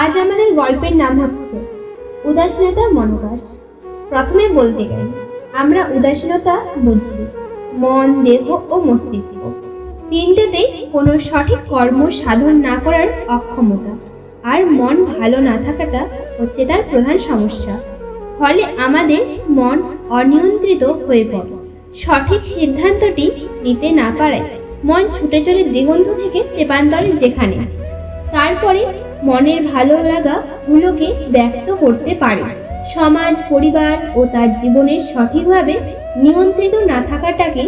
আজ আমাদের গল্পের নাম হচ্ছে উদাসীনতা মনোবাস। প্রথমে বলতে গেলে, আমরা উদাসীনতা বুঝি, মন, দেহ ও মস্তিষ্ক। তিনটেতেই কোনো সঠিক কর্ম সাধন না করার অক্ষমতা আর মন ভালো না থাকাটা হচ্ছে তার প্রধান সমস্যা। ফলে আমাদের মন অনিয়ন্ত্রিত হয়ে পড়ে। সঠিক সিদ্ধান্তটি নিতে না পারায় মন ছুটে চলে দিগন্ত থেকে তেপান্তরে যেখানে। তারপরে মনের ভালো লাগা গুলোকে ব্যক্ত করতে পারে। সমাজ, পরিবার ও তার জীবনের সঠিকভাবে নিয়ন্ত্রিত না থাকাটাকে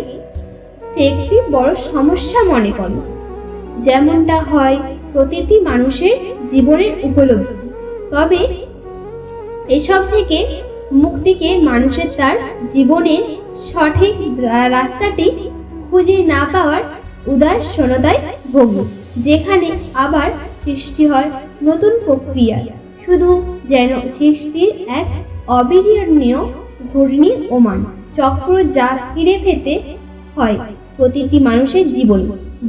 সে একটি বড় সমস্যা মনে করে। যেমনটা হয় প্রতিটি মানুষের জীবনের উপলব্ধি। তবে এসব থেকে মুক্তিকে মানুষের তার জীবনের সঠিক রাস্তাটি খুঁজে না পাওয়ার উদার উদাসীনতায় ভোগে, যেখানে আবার সৃষ্টি হয় নতুন প্রক্রিয়া। শুধু যেন সৃষ্টির এক অবিরণীয় ঘূর্ণি ওমান, চক্র যা ফিরে পেতে হয় প্রতিটি মানুষের জীবন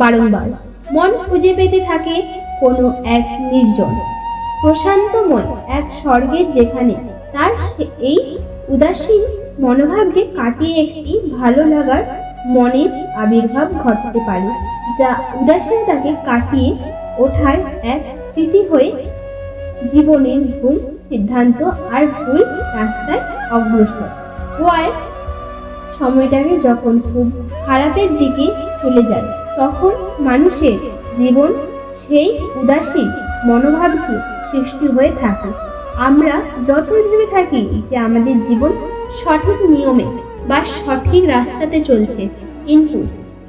বারংবার। মন খুঁজে পেতে থাকে কোনো এক নির্জন, প্রশান্তময় এক স্বর্গের যেখানে তার এই উদাসীন মনোভাবকে কাটিয়ে একটি ভালো লাগার মনের আবির্ভাব ঘটতে পারে, যা উদাসীনতাকে কাটিয়ে ওঠার এক স্মৃতি হয়ে জীবনের ভুল সিদ্ধান্ত আর ভুল রাস্তায় অগ্রসর। হওয়ার সময়টাকে যখন খুব খারাপের দিকে চলে যায়, তখন মানুষের জীবন সেই উদাসীন মনোভাবকে সৃষ্টি হয়ে থাকে। আমরা যত ভেবে থাকি যে আমাদের জীবন সঠিক নিয়মে বা সঠিক রাস্তাতে চলছে, কিন্তু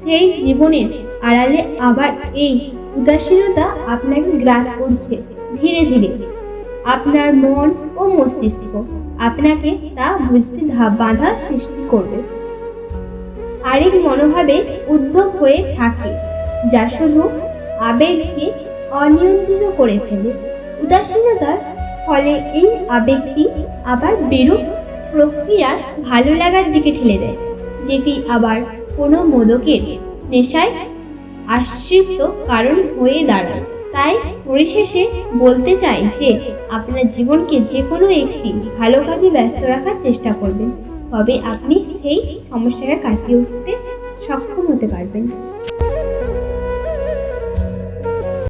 সেই জীবনের আড়ালে আবার এই উদাসীনতা আপনাকে গ্রাস করছে ধীরে ধীরে। আপনার মন ও মস্তিষ্ক আপনাকে তা বুঝতে বাধা সৃষ্টি করবে। আরেক মনোভাবে উদ্যোগ হয়ে থাকে, যা শুধু আবেগকে অনিয়ন্ত্রিত করে ফেলে। উদাসীনতার ফলে এই আবেগটি আবার বিরূপ প্রক্রিয়ার ভালো লাগার দিকে ঠেলে দেয়, যেটি আবার কোনো মোদকের নেশায় আশ্রিত কারণ হয়ে দাঁড়ায়। তাই পরিশেষে বলতে চাই যে, আপনার জীবনকে যে কোনো একটি ভালো কাজে ব্যস্ত রাখার চেষ্টা করবেন। তবে আপনি সেই সমস্যাটা কাটিয়ে উঠতে সক্ষম হতে পারবেন।